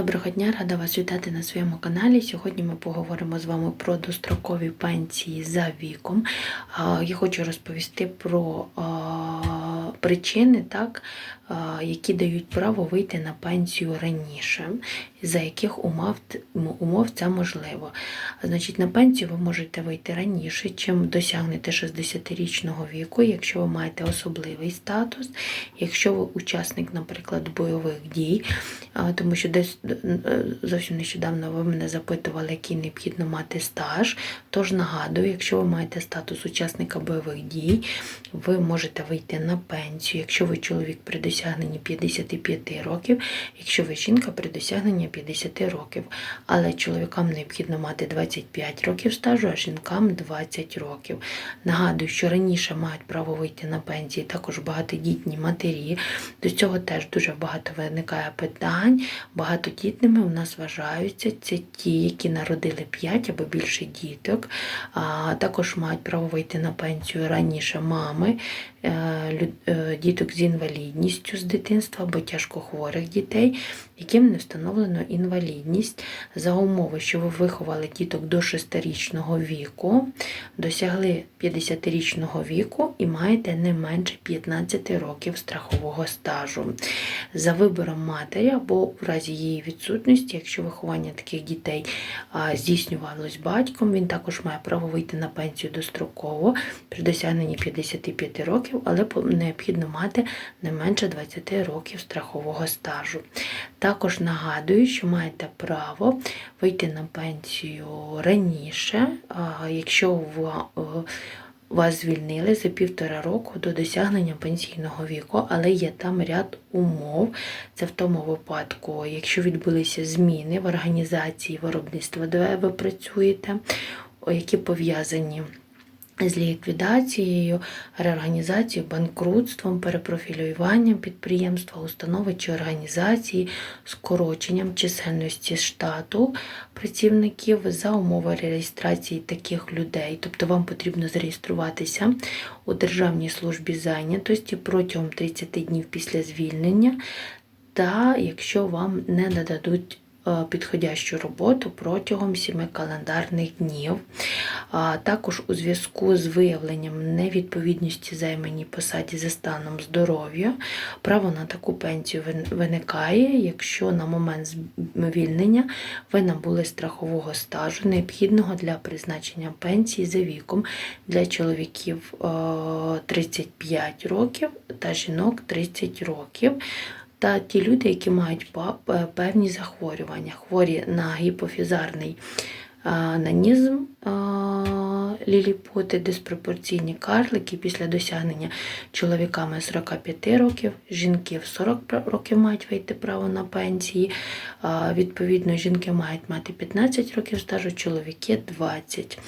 Доброго дня, рада вас вітати на своєму каналі. Сьогодні ми поговоримо з вами про дострокові пенсії за віком. Я хочу розповісти про причини, так, які дають право вийти на пенсію раніше, за яких умов, умов це можливо. Значить, на пенсію ви можете вийти раніше, чим досягнете 60-річного віку, якщо ви маєте особливий статус, якщо ви учасник, наприклад, бойових дій, тому що десь е, зовсім нещодавно ви мене запитували, який необхідно мати стаж. Тож нагадую, якщо ви маєте статус учасника бойових дій, ви можете вийти на пенсію, якщо ви чоловік при досягненні 55 років, якщо ви жінка при досягненні 50 років. Але чоловікам необхідно мати 25 років стажу, а жінкам 20 років. Нагадую, що раніше мають право вийти на пенсії також багатодітні матері. До цього теж дуже багато виникає питань. Багатодітними у нас вважаються це ті, які народили 5 або більше діток. А також мають право вийти на пенсію раніше мами, діток з інвалідністю з дитинства або тяжкохворих дітей, яким не встановлено інвалідність за умови, що ви виховали діток до 6-річного віку, досягли 50-річного віку і маєте не менше 15 років страхового стажу. За вибором матері або в разі її відсутності, якщо виховання таких дітей здійснювалось батьком, він також має право вийти на пенсію достроково при досягненні 55 років, але необхідно мати не менше 20 років страхового стажу. Також нагадую, що маєте право вийти на пенсію раніше, якщо е, вас звільнили за півтора року до досягнення пенсійного віку, але є там ряд умов. Це в тому випадку, якщо відбулися зміни в організації виробництва, де ви працюєте, які пов'язані з ліквідацією, реорганізацією, банкрутством, перепрофілюванням підприємства, установи чи організації, скороченням чисельності штату працівників за умови реєстрації таких людей. Тобто вам потрібно зареєструватися у Державній службі зайнятості протягом 30 днів після звільнення, та якщо вам не нададуть підходящу роботу протягом 7 календарних днів. Також у зв'язку з виявленням невідповідності займаній посаді за станом здоров'я, право на таку пенсію виникає, якщо на момент звільнення ви набули страхового стажу, необхідного для призначення пенсії за віком для чоловіків е, 35 років та жінок 30 років. Та ті люди, які мають певні захворювання, хворі на гіпофізарний анонізм, ліліпоти, диспропорційні карлики після досягнення чоловіками 45 років, жінки в 40 років мають вийти право на пенсії. Відповідно, жінки мають мати 15 років стажу, чоловіки 20.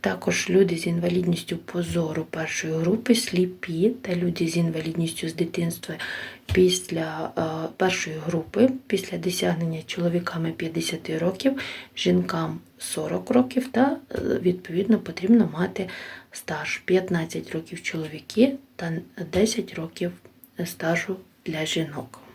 Також люди з інвалідністю позору першої групи, сліпі та люди з інвалідністю з дитинства після е, першої групи, після досягнення чоловіками 50 років, жінкам 40 років, та відповідно потрібно мати стаж 15 років чоловіки та 10 років стажу для жінок.